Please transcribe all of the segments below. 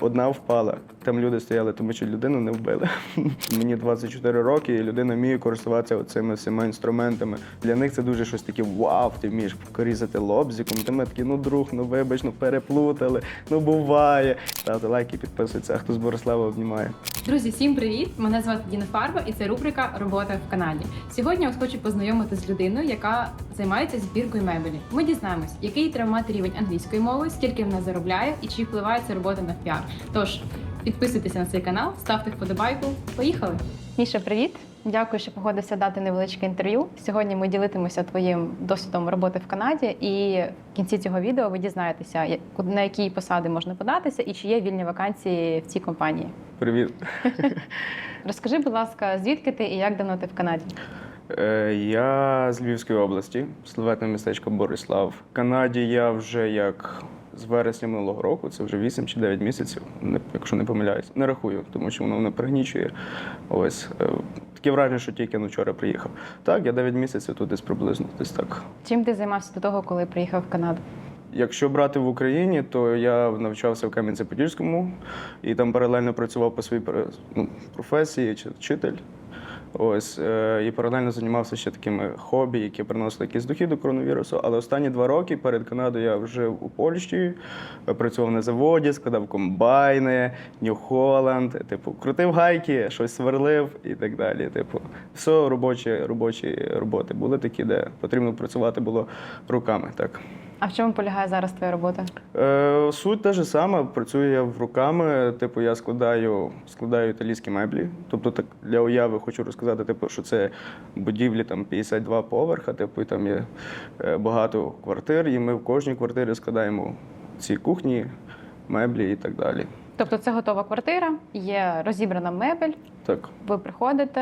Одна впала. Там люди стояли, тому що людину не вбили. Мені 24 роки, і людина вміє користуватися цими всіма інструментами. Для них це дуже щось таке вау, ти вмієш порізати лобзиком. Ти ми такі, ну друг, ну вибач, ну переплутали, ну буває. Ставте лайки, підписуйтесь, а хто з Борислава обнімає. Друзі, всім привіт! Мене звати Діна Фарба, і це рубрика Робота в Канаді. Сьогодні я вас хочу познайомити з людиною, яка займається збіркою мебелі. Ми дізнаємось, який треба мати рівень англійської мови, скільки вона заробляє і чи впливає ця робота на піар. Тож підписуйтеся на цей канал, ставте вподобайку. Поїхали! Міша, привіт! Дякую, що погодився дати невеличке інтерв'ю. Сьогодні ми ділитимемося твоїм досвідом роботи в Канаді, і в кінці цього відео ви дізнаєтеся, на які посади можна податися і чи є вільні вакансії в цій компанії. Привіт. Розкажи, будь ласка, звідки ти і як давно ти в Канаді? Е, Я з Львівської області, славетне містечко Борислав. В Канаді я вже як з вересня минулого року, це вже 8 чи 9 місяців, якщо не помиляюсь. Не рахую, тому що воно мене пригнічує. Ось е, таке враження, що тільки ну, вчора приїхав. Так, я 9 місяців тут десь приблизно, десь так. Чим ти займався до того, коли приїхав в Канаду? Якщо брати в Україні, то я навчався в Кам'янці-Подільському і там паралельно працював по своїй ну, професії, чи вчитель. Ось е, і паралельно займався ще такими хобі, які приносили якийсь дохід до коронавірусу. Але останні два роки перед Канадою я жив у Польщі, е, працював на заводі, складав комбайни, Нью-Холланд, типу, крутив гайки, щось сверлив і так далі. Типу, все робочі, робочі роботи були такі, де потрібно працювати було руками. Так. А в чому полягає зараз твоя робота? Е, суть та ж сама. Працюю я в руками. Типу, я складаю, складаю італійські меблі. Тобто, так для уяви хочу розказати, типу, що це будівлі там 52 поверха, типу, і там є е, багато квартир, і ми в кожній квартирі складаємо ці кухні, меблі і так далі. Тобто це готова квартира, є розібрана мебель, Так. ви приходите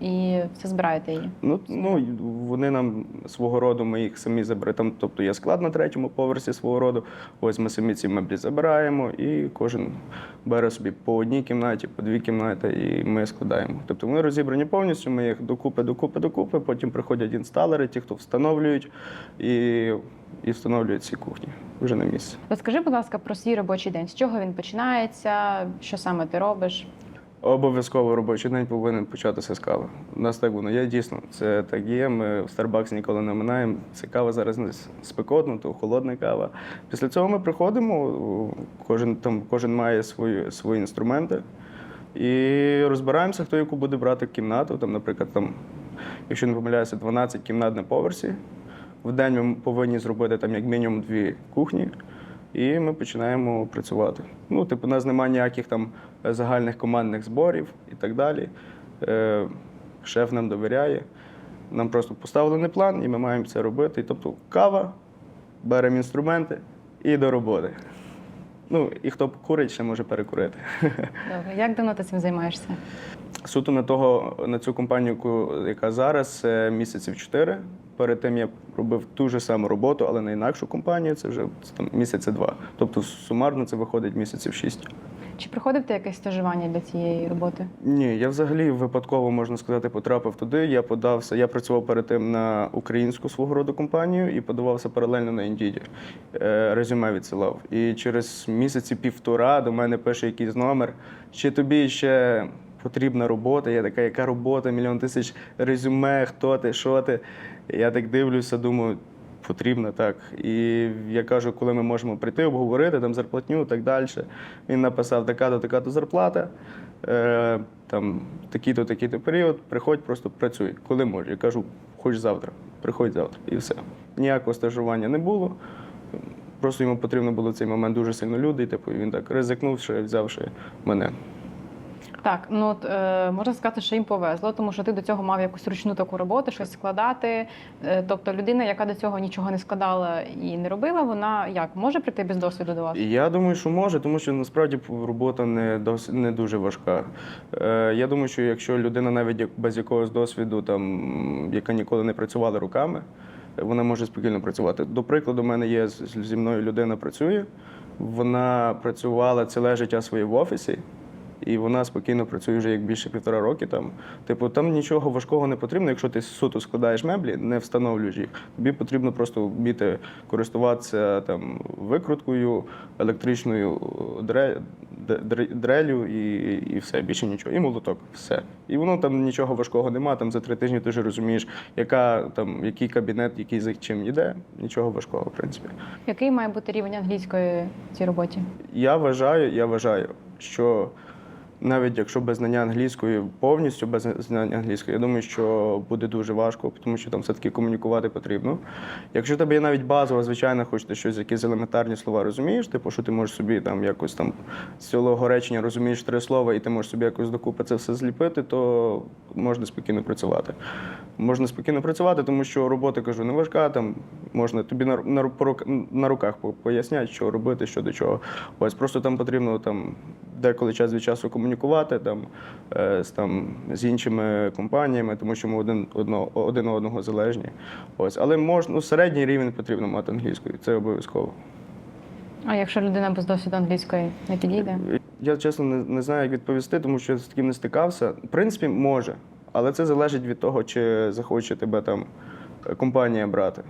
і все збираєте її. Ну, ну вони нам свого роду, ми їх самі забираємо. Там, тобто є склад на третьому поверсі свого роду. Ось ми самі ці меблі забираємо, і кожен бере собі по одній кімнаті, по дві кімнати, і ми складаємо. Тобто вони розібрані повністю, ми їх докупи, докупи, докупи. Потім приходять інсталери, ті, хто встановлюють, і, і встановлюють ці кухні вже на місці. Розкажи, будь ласка, про свій робочий день. З чого він починається? Що саме ти робиш? Обов'язково робочий день повинен початися з кави. У нас так воно є, дійсно. Це так є. Ми в Starbucks ніколи не минаємо. Це кава зараз не спекотна, то холодна кава. Після цього ми приходимо, кожен, там, кожен має свої, свої інструменти. І розбираємося, хто яку буде брати кімнату. Там, наприклад, там, якщо не помиляюся, 12 кімнат на поверсі. В день ми повинні зробити там як мінімум дві кухні, і ми починаємо працювати. Ну, типу, у нас немає ніяких там загальних командних зборів і так далі. Е, шеф нам довіряє. Нам просто поставлений план, і ми маємо це робити. Тобто кава, беремо інструменти і до роботи. Ну, і хто курить, ще може перекурити. Добре, як давно ти цим займаєшся? Суто на того на цю компанію, яка зараз місяців чотири. Перед тим я робив ту ж саму роботу, але на інакшу компанію. Це вже це там місяця два. Тобто сумарно це виходить місяців шість. Чи приходив ти якесь стажування для цієї роботи? Ні, я взагалі випадково можна сказати, потрапив туди. Я подався. Я працював перед тим на українську свого роду компанію і подавався паралельно на Indeed. Е, Резюме відсилав. І через місяці півтора до мене пише якийсь номер. Чи тобі ще потрібна робота? Я така, яка робота? Мільйон тисяч резюме, хто ти, що ти? Я так дивлюся, думаю. Потрібно так. І я кажу, коли ми можемо прийти, обговорити там зарплатню і так далі. Він написав така-то, така-то зарплата, е, там такий-то, такий-то період, приходь, просто працюй, коли можеш. Я кажу, хоч завтра, приходь завтра. І все. Ніякого стажування не було. Просто йому потрібно було в цей момент дуже сильно люди, і типу, він так ризикнувши, взявши мене. Так, ну от е, можна сказати, що їм повезло, тому що ти до цього мав якусь ручну таку роботу, щось складати. Е, тобто людина, яка до цього нічого не складала і не робила, вона як може прийти без досвіду до вас? Я думаю, що може, тому що насправді робота не дос, не дуже важка. Е, я думаю, що якщо людина навіть без якогось досвіду, там, яка ніколи не працювала руками, вона може спокійно працювати. До прикладу, у мене є зі мною людина працює. Вона працювала ціле життя своє в офісі. І вона спокійно працює вже як більше півтора роки. Там, типу, там нічого важкого не потрібно, якщо ти суто складаєш меблі, не встановлюєш їх. Тобі потрібно просто вміти користуватися там викруткою, електричною дре, дре- дрелю і, і все, більше нічого. І молоток, все. І воно там нічого важкого нема. Там за три тижні ти вже розумієш, яка там який кабінет, який за чим йде. Нічого важкого, в принципі. Який має бути рівень англійської в цій роботі? Я вважаю, я вважаю, що навіть якщо без знання англійської повністю без знання англійської, я думаю, що буде дуже важко, тому що там все-таки комунікувати потрібно. Якщо в тебе є навіть базова, звичайно, хоч ти щось, якісь елементарні слова розумієш, типу, що ти можеш собі там якось там з цілого речення розумієш три слова, і ти можеш собі якось докупи це все зліпити, то можна спокійно працювати. Можна спокійно працювати, тому що робота кажу не важка. Там можна тобі на, на, на руках по- пояснять, що робити, що до чого. Ось просто там потрібно там деколи час від часу комунікувати там, е, з, там, з іншими компаніями, тому що ми один, одно, один одного залежні. Ось, але можна ну, середній рівень потрібно мати англійською, це обов'язково. А якщо людина без досвіду англійської не підійде? Я чесно не, не знаю, як відповісти, тому що я з таким не стикався. В принципі, може, але це залежить від того, чи захоче тебе там е, компанія брати.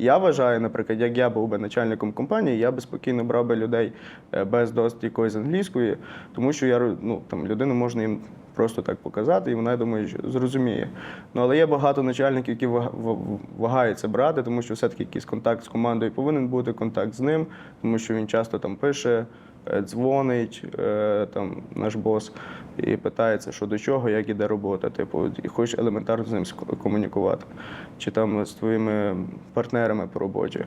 Я вважаю, наприклад, як я був би начальником компанії, я би спокійно брав би людей е, без досвіду якоїсь англійської, тому що я ну, там, людину можна їм просто так показати, і вона, я думаю, зрозуміє. Ну, але є багато начальників, які вага- вагаються брати, тому що все-таки якийсь контакт з командою повинен бути, контакт з ним, тому що він часто там пише, дзвонить, е, там наш бос, і питається, що до чого, як іде робота. Типу, і хочеш елементарно з ним комунікувати, чи там з твоїми партнерами по роботі.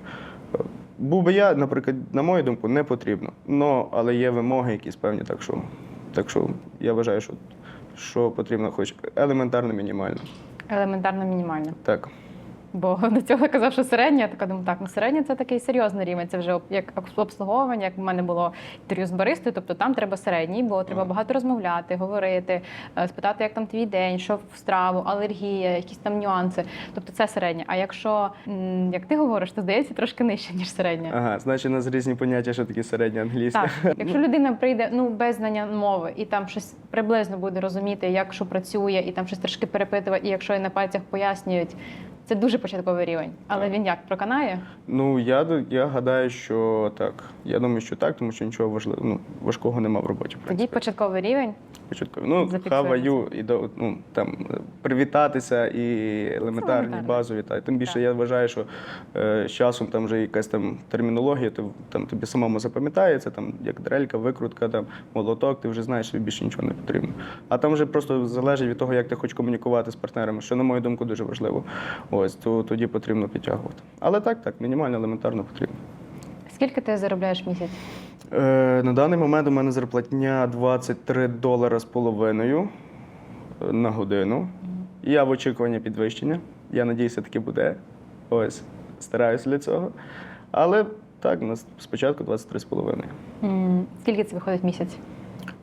Е, Був би я, наприклад, на мою думку, не потрібно. Но, але є вимоги якісь певні, так що, так що я вважаю, що, що потрібно хоч елементарно мінімально. Елементарно мінімально. Так. Бо до цього казав, що середня, я така думаю, так, ну середня це такий серйозний рівень. Це вже як обслуговування, як в мене було інтерв'ю з баристою, тобто там треба середній, бо треба багато розмовляти, говорити, е, спитати, як там твій день, що в страву, алергія, якісь там нюанси. Тобто це середня. А якщо, як ти говориш, то здається трошки нижче, ніж середня. Ага, значить, у нас різні поняття, що таке середня англійська. Так, якщо людина прийде ну без знання мови і там щось приблизно буде розуміти, як що працює, і там щось трошки перепитувати, і якщо і на пальцях пояснюють, це дуже початковий рівень. Але він як проканає? Ну, я, я гадаю, що так. Я думаю, що так, тому що нічого важливого, ну, важкого нема в роботі. В Тоді початковий рівень. Початково. Ну, хаваю і до ну там привітатися і елементарні базові. Та тим більше Так. я вважаю, що е, з часом там вже якась там термінологія, то там тобі самому запам'ятається, там як дрелька, викрутка, там молоток, ти вже знаєш, тобі більше нічого не потрібно. А там вже просто залежить від того, як ти хочеш комунікувати з партнерами, що на мою думку дуже важливо. Ось то тоді потрібно підтягувати. Але так, так, мінімально, елементарно потрібно. Скільки ти заробляєш в місяць? Е, на даний момент у мене зарплатня 23 долара з половиною е, на годину. Я в очікуванні підвищення. Я надіюся, таки буде. Ось, стараюся для цього. Але так, у нас спочатку 23 з половиною. М, Скільки це виходить в місяць?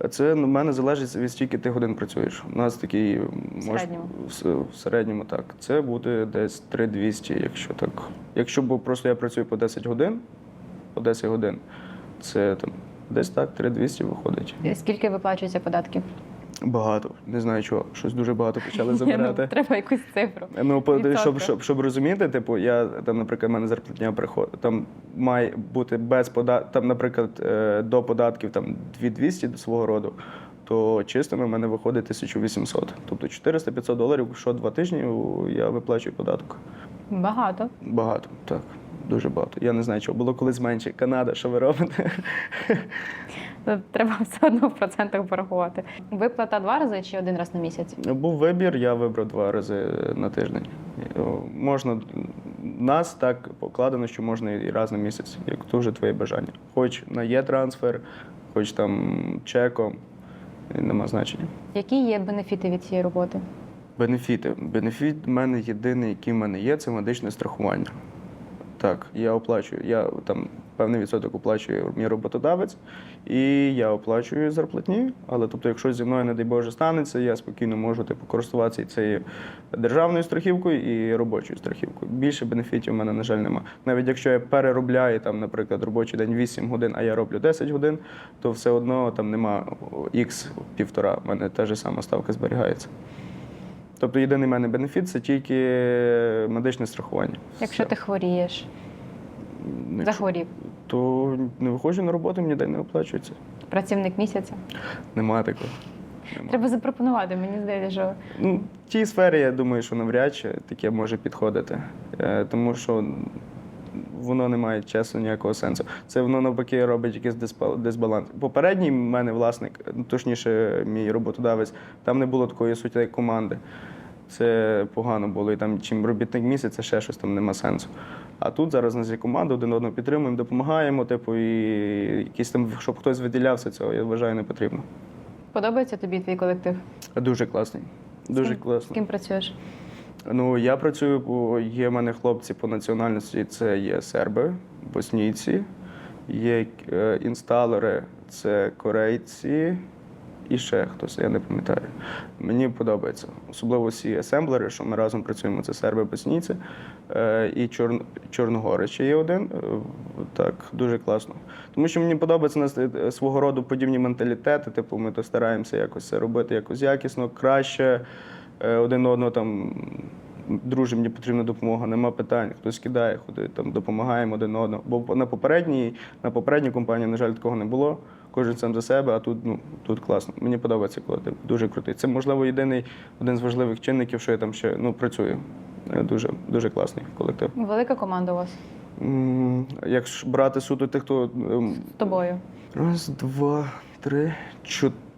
Це в мене залежить від стільки ти годин працюєш. У нас такий може мож- середньому? в, в середньому так. Це буде десь 3200, якщо так. Якщо бо просто я працюю по 10 годин, по 10 годин, це там десь так, 3200 виходить. Скільки виплачується податків? Багато. Не знаю чого. Щось дуже багато почали ну, забирати. треба якусь цифру. Ну, по- щоб, щоб, щоб розуміти, типу, я там, наприклад, в мене зарплатня приходить. Там має бути без податків, там, наприклад, е, до податків там 2200 до свого роду, то чистими в мене виходить 1800. Тобто 400-500 доларів, що два тижні я виплачую податок. Багато. Багато, так. Дуже багато. Я не знаю, чого було колись менше. Канада, що ви робите? Треба все одно в процентах порахувати. Виплата два рази чи один раз на місяць? Був вибір, я вибрав два рази на тиждень. Можна нас так покладено, що можна і раз на місяць, як то вже твоє бажання. Хоч на є-трансфер, хоч там чеком, нема значення. Які є бенефіти від цієї роботи? Бенефіти. Бенефіт в мене єдиний, який в мене є, це медичне страхування. Так, я оплачую. Я там певний відсоток оплачує мій роботодавець, і я оплачую зарплатні. Але тобто, якщо зі мною, не дай Боже, станеться, я спокійно можу типу, користуватися цією державною страхівкою і робочою страхівкою. Більше бенефітів у мене, на жаль, нема. Навіть якщо я переробляю там, наприклад, робочий день 8 годин, а я роблю 10 годин, то все одно там нема х півтора. У мене та ж сама ставка зберігається. Тобто єдиний в мене бенефіт це тільки медичне страхування. Якщо Все. ти хворієш, Ну, якщо- захворів, то не виходжу на роботу, мені день не оплачується. працівник місяця. Немає такого. Нема. Треба запропонувати. Мені здається, що Ну, в тій сфері, я думаю, що навряд чи таке може підходити. Е, Тому що воно не має чесно ніякого сенсу. Це воно навпаки робить якийсь дисбаланс. Попередній в мене власник, точніше, мій роботодавець, там не було такої суті, команди. Це погано було. І там чим робітник місяця, ще щось там нема сенсу. А тут зараз у нас є команда, один одного підтримуємо, допомагаємо, типу, і якісь там, щоб хтось виділявся, цього я вважаю не потрібно. подобається тобі твій колектив. Дуже класний. Дуже класно. З ким працюєш? Ну, я працюю, є в мене хлопці по національності, це є серби, боснійці, є е, інсталери, це корейці і ще хтось, я не пам'ятаю. Мені подобається. Особливо всі асемблери, що ми разом працюємо, це серби, боснійці е, і Чор... Чорногори ще є один. Е, Так, дуже класно. Тому що мені подобається нас свого роду подібні менталітети. Типу, ми то стараємося якось це робити якось якісно, краще один одного там. Друже, мені потрібна допомога, нема питань. Хтось кидає, ходи, там допомагаємо один одному. Бо на попередній, на попередній компанії, на жаль, такого не було. Кожен сам за себе, а тут ну тут класно. Мені подобається колектив. Дуже крутий. Це можливо єдиний один з важливих чинників, що я там ще ну працюю. Е, Дуже дуже класний колектив. Велика команда у вас Якщо брати суто тих, хто ем, з тобою. Раз, два, три, чотири.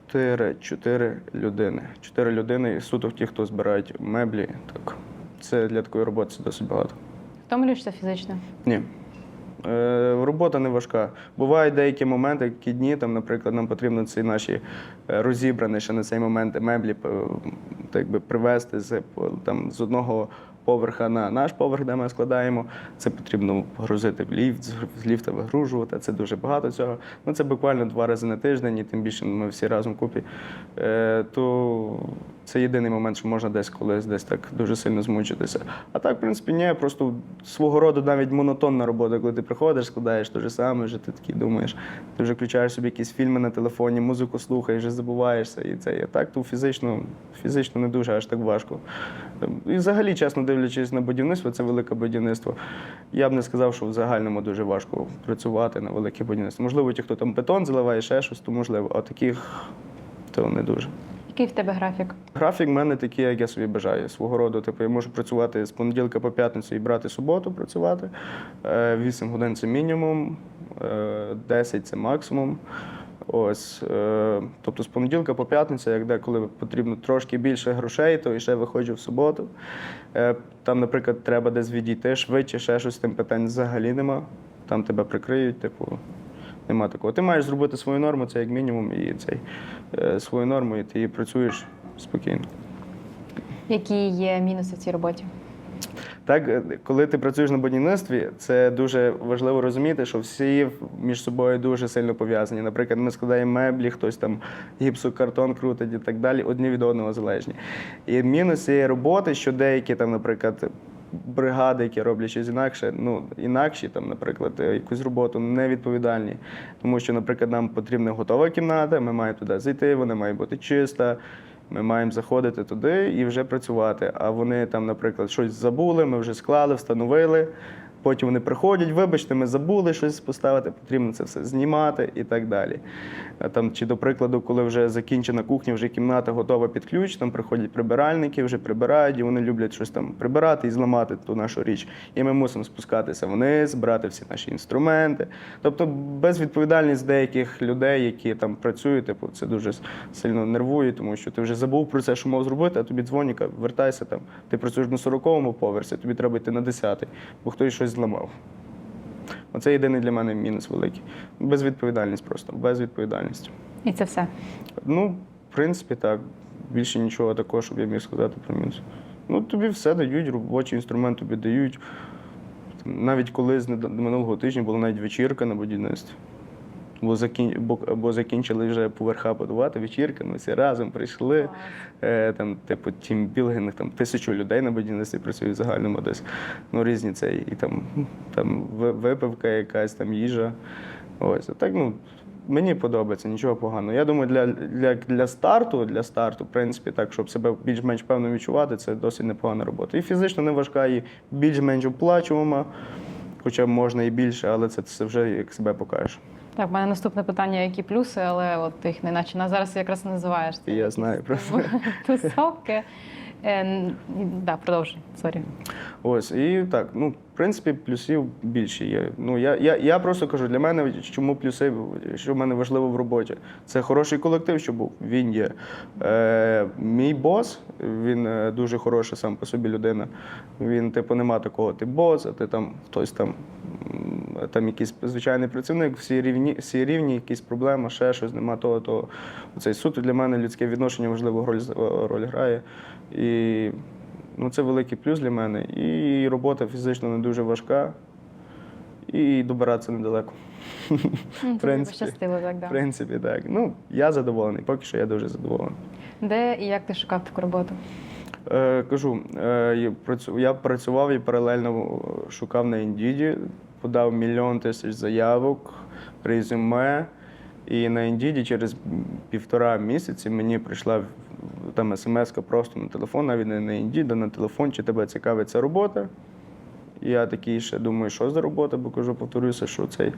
Чотири людини. Чотири людини, і суто ті, хто збирають меблі. Так. Це для такої роботи це досить багато. Втомлюєшся фізично. Ні. Е, робота не важка. Бувають деякі моменти, які дні, там, наприклад, нам потрібно ці наші е, розібрані ще на цей момент меблі так би, привезти з, там, з одного поверха на наш поверх, де ми складаємо. Це потрібно погрузити в ліфт, з ліфта вигружувати. Це дуже багато цього. Ну, це буквально два рази на тиждень, і тим більше ми всі разом купі. Е, то це єдиний момент, що можна десь колись десь так дуже сильно змучитися. А так, в принципі, ні, просто свого роду навіть монотонна робота, коли ти приходиш, складаєш те ж саме, вже ти такий думаєш, ти вже включаєш собі якісь фільми на телефоні, музику слухаєш, вже забуваєшся. І це і так, то фізично, фізично не дуже аж так важко. І взагалі, чесно дивлячись на будівництво, це велике будівництво. Я б не сказав, що в загальному дуже важко працювати на велике будівництво. Можливо, ті, хто там бетон заливає, ще щось, то можливо, а таких то не дуже. Який в тебе графік? Графік в мене такий, як я собі бажаю. Свого роду, типу, я можу працювати з понеділка по п'ятницю і брати суботу працювати. Е, 8 годин це мінімум, е, 10 це максимум. Ось, е, тобто з понеділка по п'ятницю, як деколи потрібно трошки більше грошей, то і ще виходжу в суботу. Е, Там, наприклад, треба десь відійти швидше, ще щось, тим питань взагалі нема. Там тебе прикриють, типу, нема такого. Ти маєш зробити свою норму, це як мінімум, і цей е, свою норму, і ти її працюєш спокійно. Які є мінуси в цій роботі? Так, е, коли ти працюєш на будівництві, це дуже важливо розуміти, що всі між собою дуже сильно пов'язані. Наприклад, ми складаємо меблі, хтось там гіпсокартон крутить і так далі, одні від одного залежні. І мінус цієї роботи, що деякі там, наприклад, бригади, які роблять щось інакше, ну інакші, там, наприклад, е, якусь роботу невідповідальні. Тому що, наприклад, нам потрібна готова кімната, ми маємо туди зайти, вона має бути чиста. Ми маємо заходити туди і вже працювати. А вони там, наприклад, щось забули, ми вже склали, встановили. Потім вони приходять, вибачте, ми забули щось поставити, потрібно це все знімати і так далі. Там, чи, до прикладу, коли вже закінчена кухня, вже кімната готова під ключ, там приходять прибиральники, вже прибирають, і вони люблять щось там прибирати і зламати ту нашу річ. І ми мусимо спускатися вниз, брати всі наші інструменти. Тобто безвідповідальність деяких людей, які там працюють, типу, це дуже сильно нервує, тому що ти вже забув про це, що мав зробити, а тобі дзвонять, вертайся там. Ти працюєш на 40-му поверсі, тобі треба йти на 10-й, бо хтось щось зламав. Оце єдиний для мене мінус великий. Безвідповідальність просто, безвідповідальність. І це все. Ну, в принципі, так. Більше нічого такого, щоб я міг сказати про мінус. Ну, тобі все дають, робочий інструмент тобі дають. Навіть коли з минулого тижня була навіть вечірка на будівництві. Бо, закін... бо, бо закінчили вже поверха будувати вечірка, ми всі разом прийшли. Е, там, типу, тімбілдинг, там тисячу людей на будівництві працює в загальному десь. Ну, різні це, і там, там випивка якась, там їжа. Ось, а так, ну, мені подобається, нічого поганого. Я думаю, для, для, для старту, для старту, в принципі, так, щоб себе більш-менш певно відчувати, це досить непогана робота. І фізично не важка, і більш-менш оплачувана, хоча можна і більше, але це, це вже як себе покажеш. Так, в мене наступне питання, які плюси, але от їх не наче на зараз якраз називаєш. це. я знаю просто. Тусовки. Е, да, продовжуй, сорі. Ось, і так, ну, в принципі, плюсів більше є. Ну, я, я, я просто кажу, для мене чому плюси, що в мене важливо в роботі. Це хороший колектив, що був. Він є. Е, мій бос, він е, дуже хороша сам по собі людина. Він, типу, нема такого, ти бос, а ти там хтось там, там якийсь звичайний працівник, всі рівні, всі рівні, якісь проблеми, ще щось, нема того, того. Оцей суто для мене людське відношення важливу роль, роль грає. І Ну, це великий плюс для мене. І робота фізично не дуже важка, і добиратися недалеко. Ну, принципі. пощастило, так, В принципі, так. Ну, я задоволений, поки що я дуже задоволений. Де і як ти шукав таку роботу? Е, кажу, е, я працював і паралельно шукав на Indeed, подав мільйон тисяч заявок, резюме. І на Indeed через півтора місяці мені прийшла в- там смс-ка просто на телефон, навіть не на Indeed, а на телефон, чи тебе цікавить ця робота. І Я такий ще думаю, що за робота, бо кажу, повторюся, що цей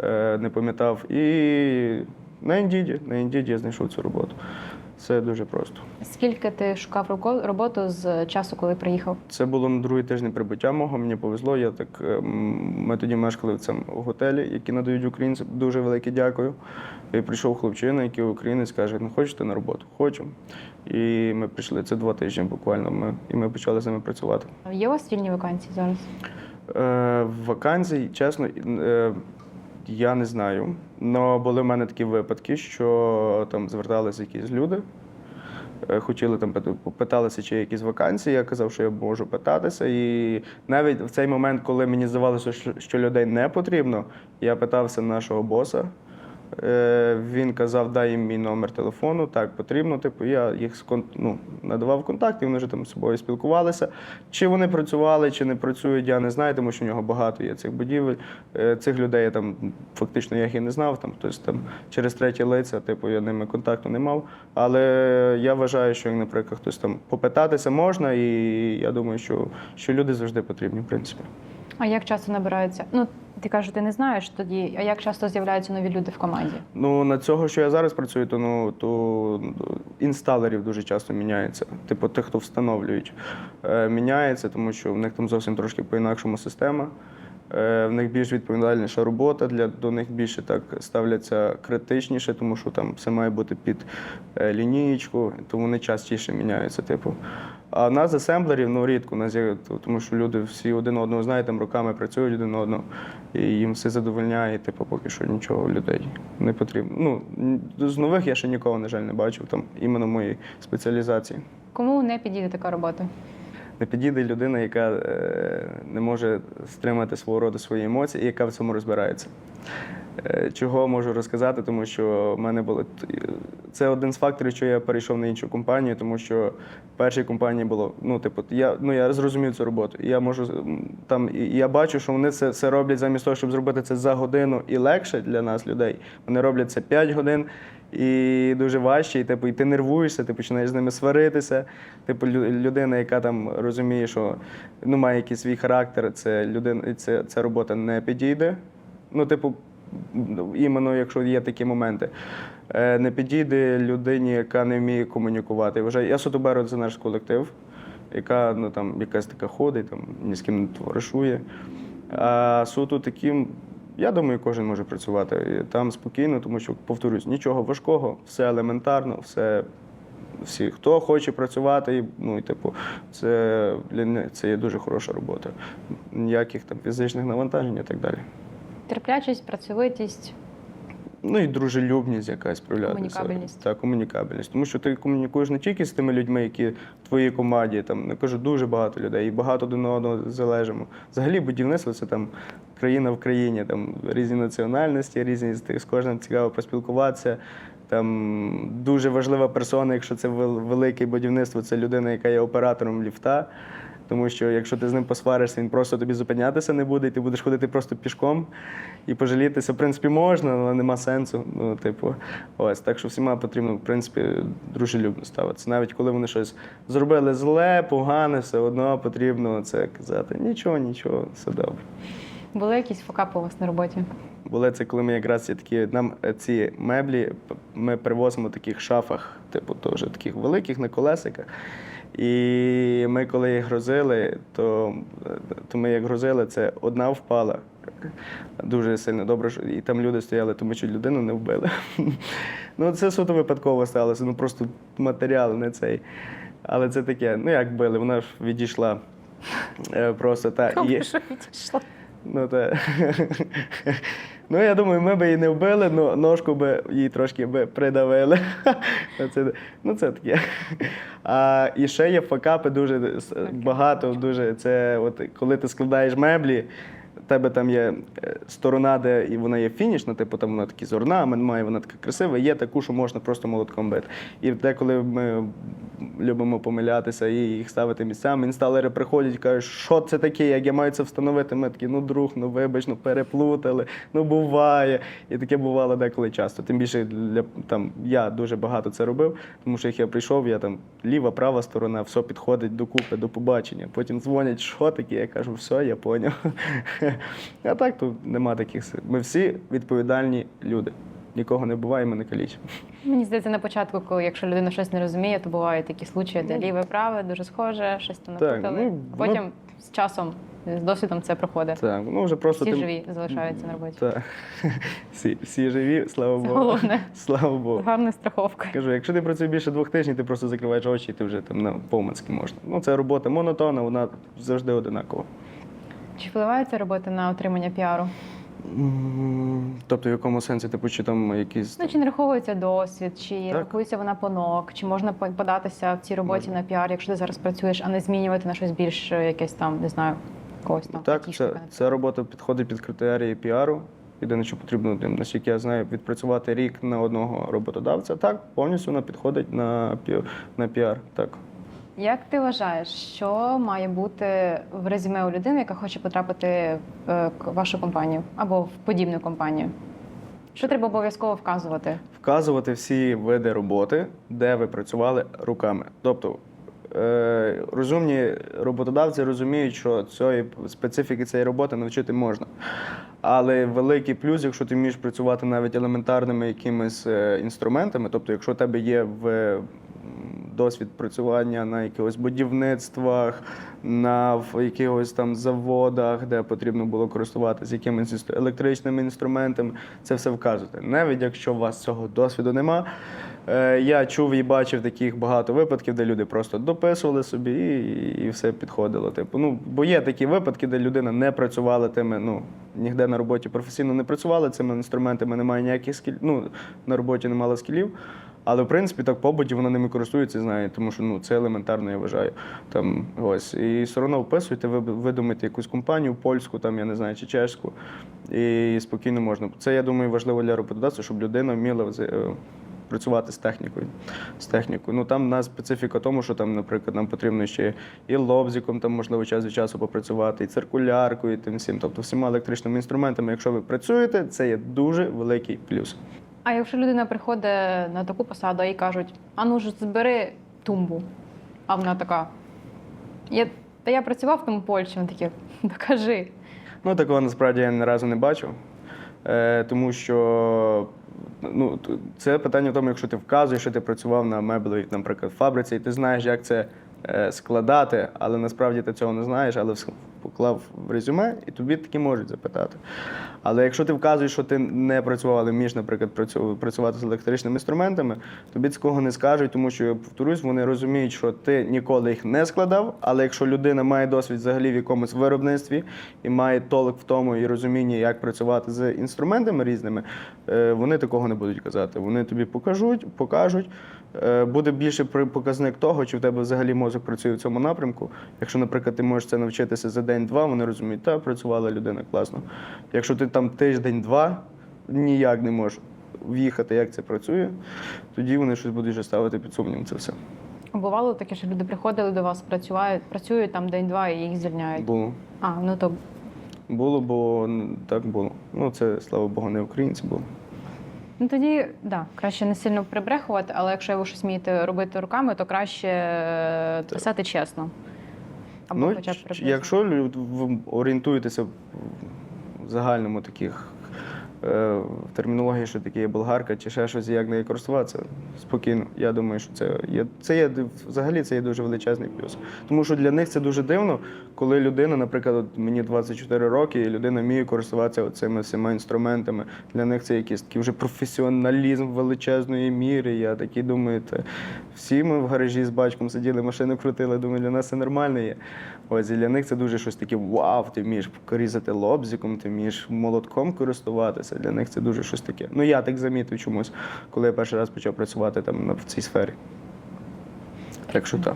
е, не пам'ятав. І на Indeed, на Indeed я знайшов цю роботу. Це дуже просто. Скільки ти шукав роботу з часу, коли приїхав? Це було на другий тиждень прибуття мого. Мені повезло. Я так ем, ми тоді мешкали в цьому готелі, які надають українцям. Дуже велике дякую. І прийшов хлопчина, який українець, каже: ну хочете на роботу? Хочу. І ми прийшли. Це два тижні буквально. Ми і ми почали з ними працювати. Є у вас вільні вакансії зараз? Е, вакансій, чесно, е, я не знаю. Але були в мене такі випадки, що там зверталися якісь люди. е, Хотіли там пит- питалися, чи є якісь вакансії. Я казав, що я можу питатися. І навіть в цей момент, коли мені здавалося, що людей не потрібно, я питався нашого боса. Е, Він казав, дай їм мій номер телефону, так потрібно. Типу, я їх ну, надавав і вони вже там з собою спілкувалися. Чи вони працювали, чи не працюють, я не знаю, тому що в нього багато є цих будівель. Е, Цих людей я там фактично я їх і не знав. Там хтось там через треті лиця, типу, я ними контакту не мав. Але я вважаю, що наприклад, хтось там попитатися можна, і я думаю, що, що люди завжди потрібні, в принципі. А як часто набираються? Ну, ти кажеш, ти не знаєш тоді, а як часто з'являються нові люди в команді? Ну, на цього, що я зараз працюю, то ну то інсталерів дуже часто міняється. Типу тих, хто встановлюють, е, міняється, тому що в них там зовсім трошки по-інакшому система. Е, в них більш відповідальніша робота, для, до них більше так ставляться критичніше, тому що там все має бути під е, лінієчку, то вони частіше міняються. Типу. А нас асемблерів ну, рідко, нас є, тому що люди всі один одного знають, там роками працюють один одного, і їм все задовольняє, типу, поки що нічого людей не потрібно. Ну, з нових я ще нікого, на жаль, не бачив, там іменно моєї спеціалізації. Кому не підійде така робота? Не підійде людина, яка е, не може стримати свого роду свої емоції і яка в цьому розбирається. Е, Чого можу розказати, тому що в мене було це один з факторів, що я перейшов на іншу компанію, тому що в першій компанії було, ну, типу, я, ну, я зрозумів цю роботу. Я можу там, я бачу, що вони це, це роблять замість того, щоб зробити це за годину і легше для нас, людей. Вони роблять це 5 годин. І дуже важче, і типу, і ти нервуєшся, ти починаєш з ними сваритися. Типу, людина, яка там розуміє, що ну, має якийсь свій характер, це людина, це, ця робота не підійде. Ну, типу, іменно якщо є такі моменти. Е, Не підійде людині, яка не вміє комунікувати. Я я суто беру за наш колектив, яка ну, там, якась така ходить, там, ні з ким не товаришує. А суто таким, я думаю, кожен може працювати там спокійно, тому що, повторюсь, нічого важкого, все елементарно, все. Всі, хто хоче працювати, ну і типу, це, блін, це є дуже хороша робота. Ніяких там фізичних навантажень і так далі. Терплячість, працьовитість. Ну і дружелюбність якась проявлятися. Комунікабельність. Так, комунікабельність. Тому що ти комунікуєш не тільки з тими людьми, які в твоїй команді, там не кажу, дуже багато людей, і багато один одного залежимо. Взагалі будівництво це там країна в країні, там різні національності, різні з тих- з кожним цікаво поспілкуватися. Там дуже важлива персона, якщо це велике будівництво, це людина, яка є оператором ліфта. Тому що якщо ти з ним посваришся, він просто тобі зупинятися не буде, і ти будеш ходити просто пішком і пожалітися, в принципі, можна, але нема сенсу. Ну, типу, ось так що всіма потрібно, в принципі, дружелюбно ставитися. Навіть коли вони щось зробили зле, погане, все одно потрібно це казати. Нічого, нічого, все добре. Були якісь факапи у вас на роботі? Були це, коли ми якраз такі нам е, ці меблі ми привозимо в таких шафах, типу, теж таких великих на колесиках. І ми, коли їх грузили, то, то ми як грузили, це одна впала. Дуже сильно добре, що і там люди стояли, тому що людину не вбили. Ну, це суто випадково сталося. Ну просто матеріал не цей. Але це таке, ну як били, вона ж відійшла. Е, Просто так. і, що відійшло? Ну, та... ну, я думаю, ми б її не вбили, але ножку би їй трошки би придавили. Ну, це, ну, це таке. А, і ще є факапи дуже багато. Дуже, це от, коли ти складаєш меблі, в тебе там є е, сторона, де і вона є фінішна, типу там вона такі з орнамент має, вона така красива, є таку, що можна просто молотком бити. І деколи ми любимо помилятися і їх ставити місцями, інсталери приходять і кажуть, що це таке, як я маю це встановити. Ми такі, ну друг, ну вибач, ну переплутали, ну буває. І таке бувало деколи часто. Тим більше для там я дуже багато це робив, тому що як я прийшов, я там ліва, права сторона, все підходить докупи, до побачення. Потім дзвонять, що таке, я кажу, все, я поняв. А так тут нема таких. си- Ми всі відповідальні люди. Нікого не буває, ми не калічимо. Мені здається, на початку, коли якщо людина щось не розуміє, то бувають такі случаї, де ліве праве дуже схоже, щось там напутали. ну, потім з часом, з досвідом це проходить. Так, ну вже просто Всі тим- живі залишаються на роботі. Так. Всі, всі живі, слава Це Богу. головне. Слава Богу. Гарна страховка. Кажу, якщо ти працюєш більше двох тижнів, ти просто закриваєш очі, і ти вже там на помацьки можна. Ну, це робота монотонна, вона завжди одинакова. Чи впливає ця робота на отримання піару? Тобто, в якому сенсі типу, чи там якісь. Ну чи не раховується досвід, чи Так. рахується вона по нок, чи можна податися в цій роботі Можна. на піар, якщо ти зараз працюєш, а не змінювати на щось більш е, якесь там, не знаю, когось там. Так, це, ця робота підходить під критерії піару. Єдине, що потрібно, наскільки я знаю, відпрацювати рік на одного роботодавця. Так, повністю вона підходить на, пі- на піар. Так. Як ти вважаєш, що має бути в резюме у людини, яка хоче потрапити е, в вашу компанію або в подібну компанію? Що треба обов'язково вказувати? вказувати всі види роботи, де ви працювали руками. Тобто е, розумні роботодавці розуміють, що цієї специфіки цієї роботи навчити можна. Але великий плюс, якщо ти вмієш працювати навіть елементарними якимись е, інструментами, тобто, якщо у тебе є в досвід працювання на якихось будівництвах, на якихось там заводах, де потрібно було користуватися якимись електричними інструментами, це все вказувати. Навіть якщо у вас цього досвіду нема. Е, Я чув і бачив таких багато випадків, де люди просто дописували собі і, і все підходило. Типу, ну, бо є такі випадки, де людина не працювала тими, ну, ніде на роботі професійно не працювала цими інструментами, немає ніяких скіль, ну, на роботі не мала скілів. Але в принципі так побуті вона ними користується, знає, тому що ну це елементарно, я вважаю. Там ось і все одно вписуйте, ви видумайте якусь компанію польську, там я не знаю, чи чешську, і спокійно можна. Це я думаю важливо для роботодавця, щоб людина вміла е, працювати з технікою. З технікою. Ну там в нас специфіка тому, що там, наприклад, нам потрібно ще і лобзиком, там можливо час від часу попрацювати, і циркуляркою, і тим всім. Тобто всіма електричними інструментами, якщо ви працюєте, це є дуже великий плюс. А якщо людина приходить на таку посаду, їй кажуть, а ну ж збери тумбу. А вона така. Я, та я працював тому Польщі, вона таке, докажи. Ну, такого насправді я ні разу не бачив. Е, тому що ну, це питання в тому, якщо ти вказуєш, що ти працював на меблевій, наприклад, фабриці, і ти знаєш, як це складати, але насправді ти цього не знаєш, але поклав в резюме, і тобі таки можуть запитати. Але якщо ти вказуєш, що ти не працював, але вмієш, наприклад, працювати з електричними інструментами, тобі такого не скажуть, тому що, я повторюсь, вони розуміють, що ти ніколи їх не складав. Але якщо людина має досвід взагалі в якомусь виробництві і має толк в тому і розуміння, як працювати з інструментами різними, е, вони такого не будуть казати. Вони тобі покажуть, покажуть. Е, Буде більше показник того, чи в тебе взагалі мозок працює в цьому напрямку. Якщо, наприклад, ти можеш це навчитися за день-два, вони розуміють, та працювала людина класно. Якщо ти там тиждень-два ніяк не можеш в'їхати, як це працює, тоді вони щось будуть вже ставити під сумнів це все. Бувало таке, що люди приходили до вас, працюють, працюють там день-два і їх звільняють. Було. А, ну то Було, бо так було. Ну, це, слава Богу, не українці було. Ну тоді да, краще не сильно прибрехувати, але якщо ви щось вмієте робити руками, то краще е, писати чесно. Або ну, хоча б приблизно. якщо ви орієнтуєтеся в загальному таких термінології, що таке є болгарка чи ще щось, як нею користуватися, спокійно. Я думаю, що це є. Це є взагалі це є дуже величезний плюс. Тому що для них це дуже дивно, коли людина, наприклад, от мені 24 роки, і людина вміє користуватися цими всіма інструментами. Для них це якийсь такий вже професіоналізм величезної міри. Я такий думаю, та всі ми в гаражі з батьком сиділи, машину крутили. Думаю, для нас це нормально є. Ось і для них це дуже щось таке вау, ти вмієш різати лобзиком, ти вмієш молотком користуватися. Для них це дуже щось таке. Ну я так замітив чомусь, коли я перший раз почав працювати там в цій сфері. Так що так.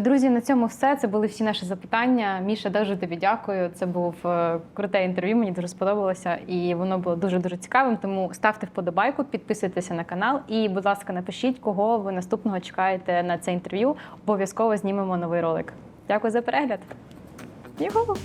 Друзі, на цьому все. Це були всі наші запитання. Міша, дуже тобі дякую. Це був е, круте інтерв'ю. Мені дуже сподобалося, і воно було дуже дуже цікавим. Тому ставте вподобайку, підписуйтеся на канал. І, будь ласка, напишіть, кого ви наступного чекаєте на це інтерв'ю. Обов'язково знімемо новий ролик. Дякую за перегляд. Юху!